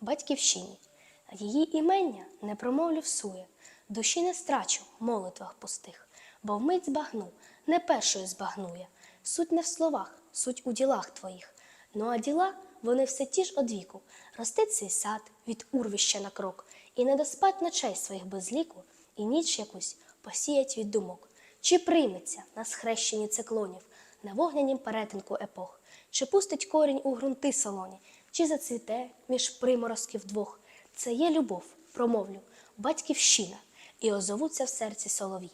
батьківщині. Її імення не промовлю всує, душі не страчу в молитвах пустих, бо вмить збагну, не першою збагнує. Суть не в словах, суть у ділах твоїх. Ну а діла, вони все ті ж одвіку. Росте цей сад від урвища на крок, і не доспать ночей своїх без ліку, і ніч якусь посіять від думок. Чи прийметься на схрещенні циклонів, на вогнянім перетинку епох, чи пустить корінь у ґрунти солоні, чи зацвіте між приморозків двох. Це є любов, промовлю, батьківщина, і озовуться в серці солов'ї.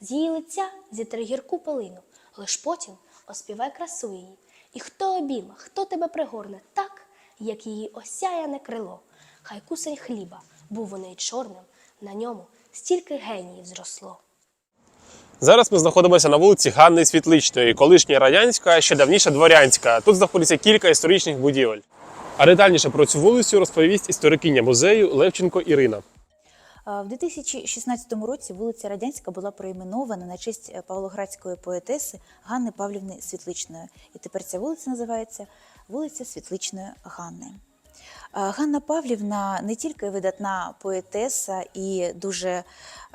З її лиця зітри гірку пилину, лиш потім оспівай красу її. І хто обійме, хто тебе пригорне так, як її осяяне крило. Хай кусень хліба, був вони й чорним, на ньому стільки геніїв зросло. Зараз ми знаходимося на вулиці Ганни Світличної, колишня радянська, ще давніше дворянська. Тут знаходиться кілька історичних будівель. А детальніше про цю вулицю розповість історикиня музею Левченко Ірина. А, В 2016 році вулиця Радянська була проіменована на честь е, павлоградської поетеси Ганни Павлівни Світличної. І тепер ця вулиця називається вулиця Світличної Ганни. Ганна Павлівна не тільки видатна поетеса і дуже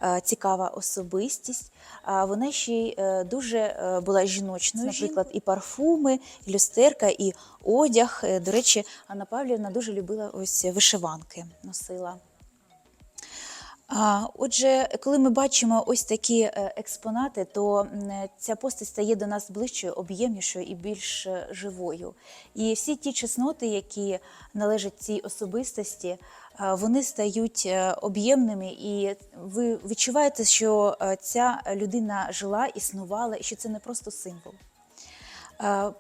е, цікава особистість, а вона ще й е, дуже е, була жіночною. Наприклад, і парфуми, і люстерка, і одяг. До речі, Ганна Павлівна дуже любила ось вишиванки, носила. Отже, коли ми бачимо ось такі е, експонати, то ця постать стає до нас ближчою, об'ємнішою і більш е, живою. І всі ті чесноти, які належать цій особистості, е, вони стають об'ємними, і ви відчуваєте, що ця людина жила, існувала, і що це не просто символ.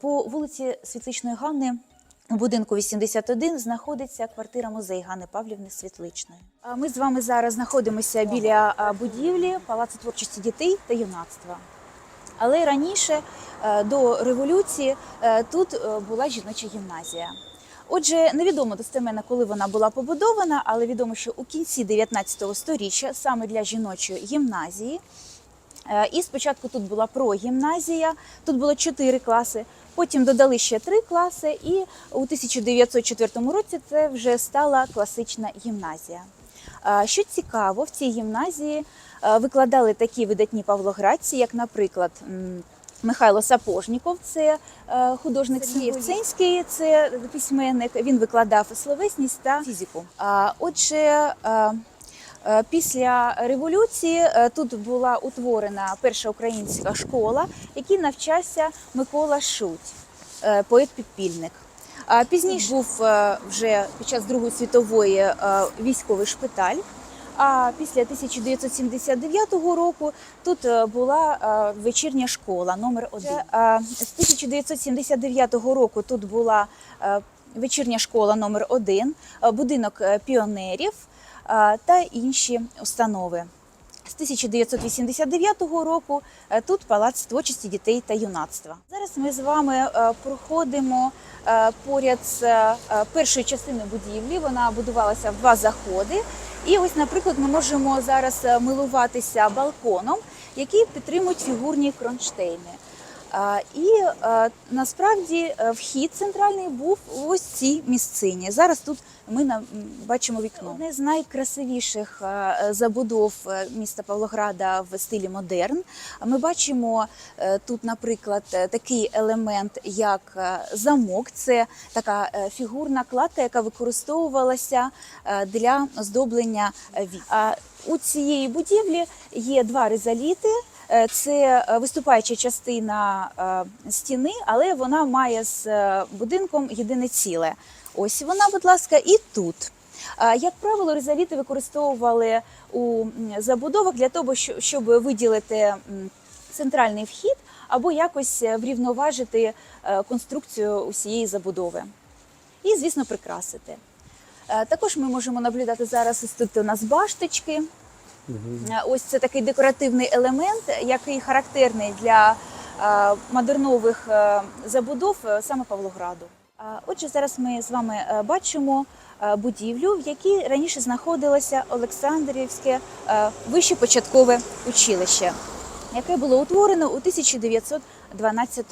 По вулиці Світличної Ганни у будинку 81 знаходиться квартира музей Ганни Павлівни Світличної. Ми з вами зараз знаходимося біля будівлі Палацу творчості дітей та юнацтва. Але раніше е, до революції е, тут е, була жіноча гімназія. Отже, невідомо достеменно, коли вона була побудована, але відомо, що у кінці 19 століття саме для жіночої гімназії І спочатку тут була прогімназія, тут було чотири класи. Потім додали ще три класи, і у 1904 році це вже стала класична гімназія. Е, Що цікаво, в цій гімназії е, викладали такі видатні павлоградці, як, наприклад, Михайло Сапожніков, це е, художник Сергій це письменник. Він викладав словесність та фізику. А, Отже, е, Е, Після революції е, тут була утворена перша українська школа, якій навчався Микола Шуть, е, поет-підпільник. Пізніше був е, вже під час Другої світової е, військовий шпиталь. А після 1979 року тут е, була е, вечірня школа номер 1 З 1979 року тут була е, вечірня школа номер 1 будинок е, піонерів е, та інші установи. З 1989 року е, тут палац творчості дітей та юнацтва. Зараз ми з вами е, проходимо е, поряд з е, першою частиною будівлі. Вона будувалася в два заходи. І ось, наприклад, ми можемо зараз е, милуватися балконом, який підтримують фігурні кронштейни. І насправді е, вхід центральний був в ось цій місцині. Зараз тут ми на- бачимо вікно. Одне з найкрасивіших е, забудов е, міста Павлограда в стилі модерн. Ми бачимо тут, наприклад, такий елемент, як замок. Це така фігурна кладка, яка використовувалася для оздоблення е. А У цієї будівлі є два резоліти. Е, Це е, виступаюча частина е, стіни, але вона має з будинком єдине ціле. Ось вона, будь ласка, і тут. Як правило, резоліти використовували у забудовах для того, щоб виділити центральний вхід або якось врівноважити конструкцію усієї забудови. І, звісно, прикрасити. Також ми можемо наблюдати зараз ось тут у нас башточки. Е, Ось це такий декоративний елемент, який характерний для е, модернових е, забудов саме Павлограду. Отже, зараз ми з вами бачимо будівлю, в якій раніше знаходилося Олександрівське вище початкове училище, яке було утворено у 12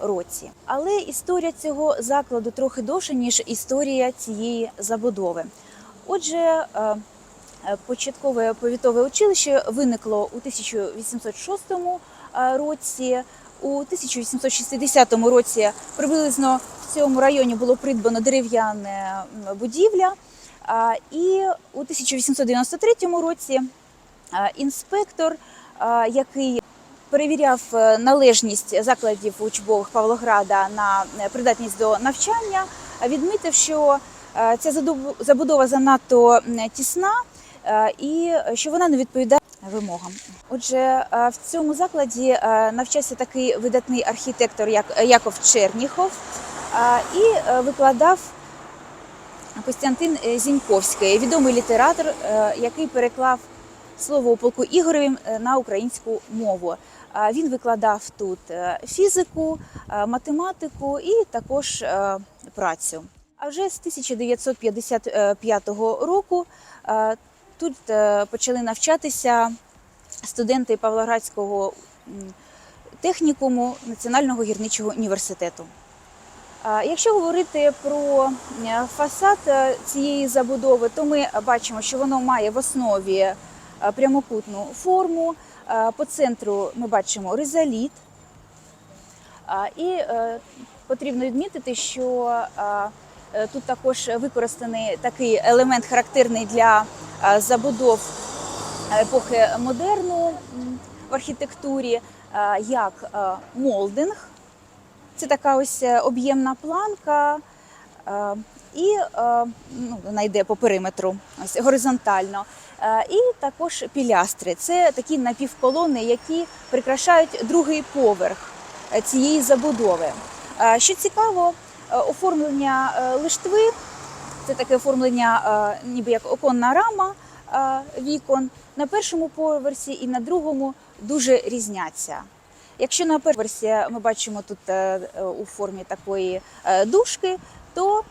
році. Але історія цього закладу трохи довша, ніж історія цієї забудови. Отже, початкове повітове училище виникло у 1806 е, році. У 1860 році приблизно в цьому районі було придбано дерев'яна будівля. І у 1893 році інспектор, який перевіряв е, належність закладів учбових Павлограда на е, придатність до навчання, відмітив, що е, ця забудова занадто тісна і що вона не відповідає вимогам. Отже, е, в цьому закладі е, навчався такий видатний архітектор, як Яков Черніхов, е, і е, викладав Костянтин е, Зіньковський, відомий літератор, е, який переклав слово у полку Ігоревим е, на українську мову. Він викладав тут е, фізику, е, математику і також е, працю. А вже з 1955 року е, тут е, почали навчатися студенти Павлоградського технікуму Національного гірничого університету. Якщо говорити про е, фасад е, цієї забудови, то ми бачимо, що воно має в основі прямокутну форму. По центру ми бачимо ризаліт. І потрібно відмітити, що тут також використаний такий елемент, характерний для е, забудов епохи модерну в архітектурі, е, як е, молдинг. Це така ось е, об'ємна планка, е, і е, ну, вона йде по периметру ось горизонтально. Е, І також пілястри. Це такі напівколони, які прикрашають другий поверх е, цієї забудови. Е, Що цікаво, е, оформлення е, лиштви це таке оформлення, е, ніби як оконна рама е, вікон на першому поверсі і на другому дуже різняться. Якщо на поверсі ми бачимо тут е, е, у формі такої е, дужки, то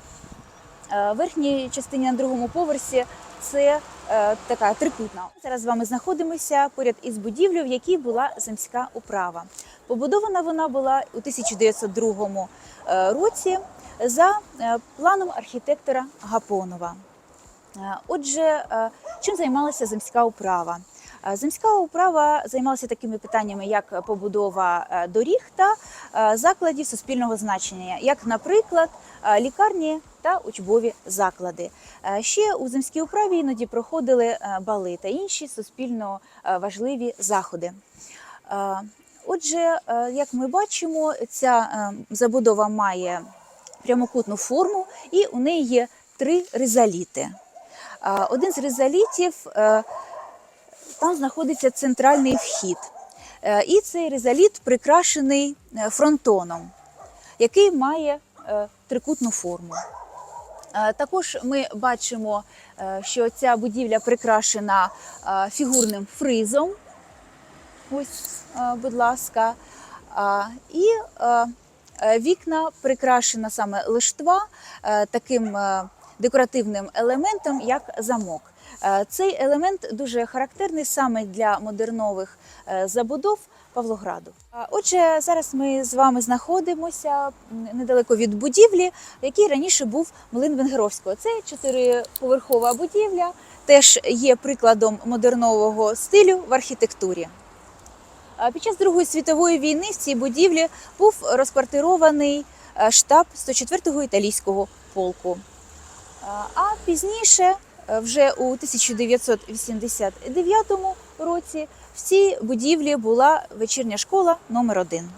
е, в верхній частині на другому поверсі це е, така трикутна. Зараз з вами знаходимося поряд із будівлею, в якій була земська управа. Побудована вона була у 1902 е, році за е, планом архітектора Гапонова. Е, Отже, чим займалася земська управа? Е, Земська управа займалася такими питаннями, як побудова е, доріг та е, закладів суспільного значення, як, наприклад, лікарні та учбові заклади. Ще у земській управі іноді проходили бали та інші суспільно важливі заходи. Отже, як ми бачимо, ця забудова має прямокутну форму, і у неї є три ризаліти. Один з ризалітів там знаходиться центральний вхід. Е, І цей ризаліт прикрашений е, фронтоном, який має е, трикутну форму. Також ми бачимо, що ця будівля прикрашена фігурним фризом. Ось, будь ласка. І вікна прикрашена саме лиштва таким декоративним елементом, як замок. Е, Цей елемент дуже характерний саме для модернових е, забудов Павлограду. Отже, зараз ми з вами знаходимося недалеко від будівлі, в якій раніше був млин Венгеровського. Це чотириповерхова будівля, теж є прикладом модернового стилю в архітектурі. Під час Другої світової війни в цій будівлі був розквартирований е, штаб 104-го італійського полку. А- пізніше, вже у 1989 році, в цій будівлі була вечірня школа номер 1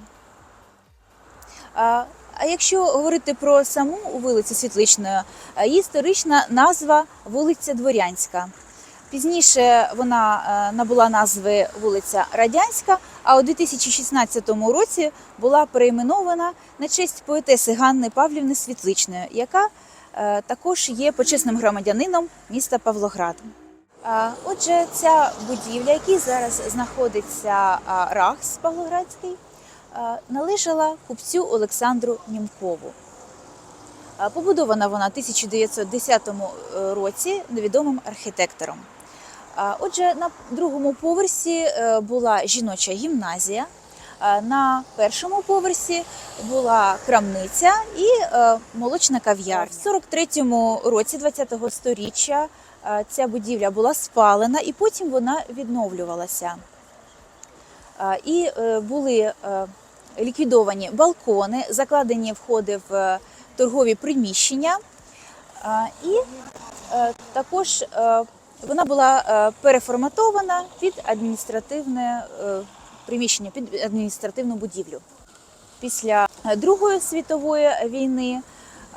А якщо говорити про саму вулицю Світличної, е, її історична назва вулиця Дворянська. Пізніше вона е, набула назви вулиця Радянська, а у 2016 році була перейменована на честь поетеси Ганни Павлівни Світличної, яка е, також є почесним громадянином міста Павлоград. Отже, ця будівля, якій зараз знаходиться РАХС Павлоградський, належала купцю Олександру Німкову. Побудована вона 1910 році невідомим архітектором. Отже, на другому поверсі е, була жіноча гімназія, Е, На першому поверсі була крамниця і е, молочна кав'ярня. В 43-му році 20-го сторіччя е, ця будівля була спалена і потім вона відновлювалася. Е, І е, були е, ліквідовані балкони, закладені входи в е, торгові приміщення. Е, І е, також е, вона була е, переформатована під адміністративне е, приміщення, під адміністративну будівлю. Після е, Другої світової війни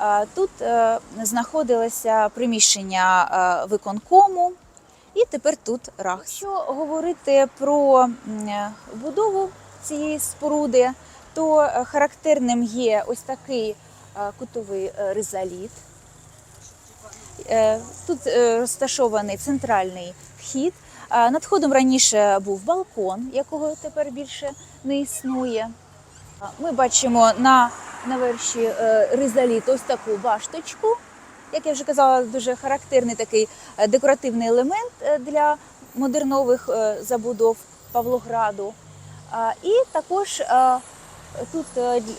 е, тут е, знаходилося приміщення виконкому, і тепер тут рах. Якщо говорити про будову цієї споруди, то характерним є ось такий кутовий ризаліт. Тут розташований центральний вхід. Над входом раніше був балкон, якого тепер більше не існує. Ми бачимо на наверші е, ризаліт ось таку башточку. Як я вже казала, дуже характерний такий е, декоративний елемент е, для модернових забудов Павлограду. І також тут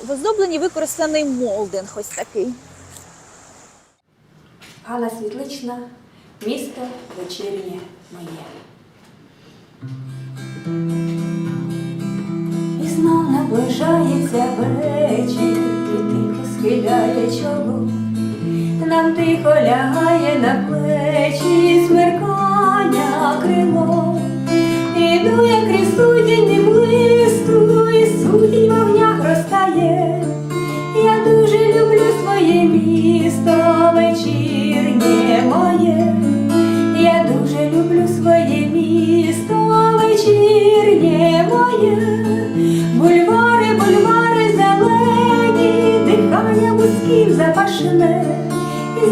в оздобленні використаний молдинг ось такий. Гала Світлична, місто вечірнє моє. І знов наближається вечір, і тихо схиляє чоло. Нам тихо лягає на плечі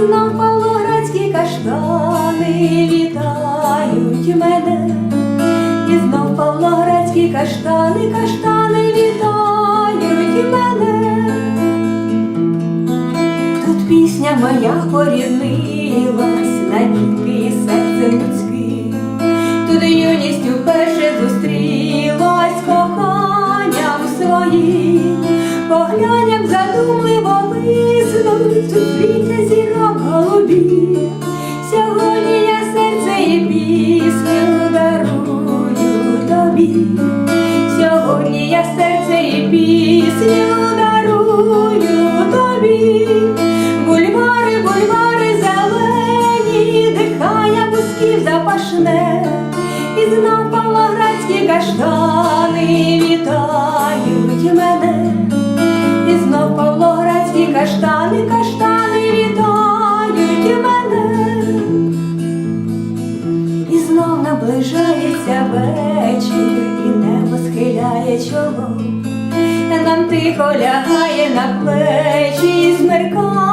знов павлоградські каштани вітають мене. І знов павлоградські каштани, каштани вітають мене. Тут пісня моя поріднилась навіки із серцем людським. Тут юність уперше зустрілась коханням своїм, поглянь, як задумливо виснуть зірок голубі. Сьогодні я серце і пісню дарую тобі. Сьогодні я серце і пісню дарую тобі. Бульвари, бульвари зелені, дихання пусків запашне, і знов павлоградські каштани вітають мене, і знов павлоградські каштани лягає на плечі, смеркає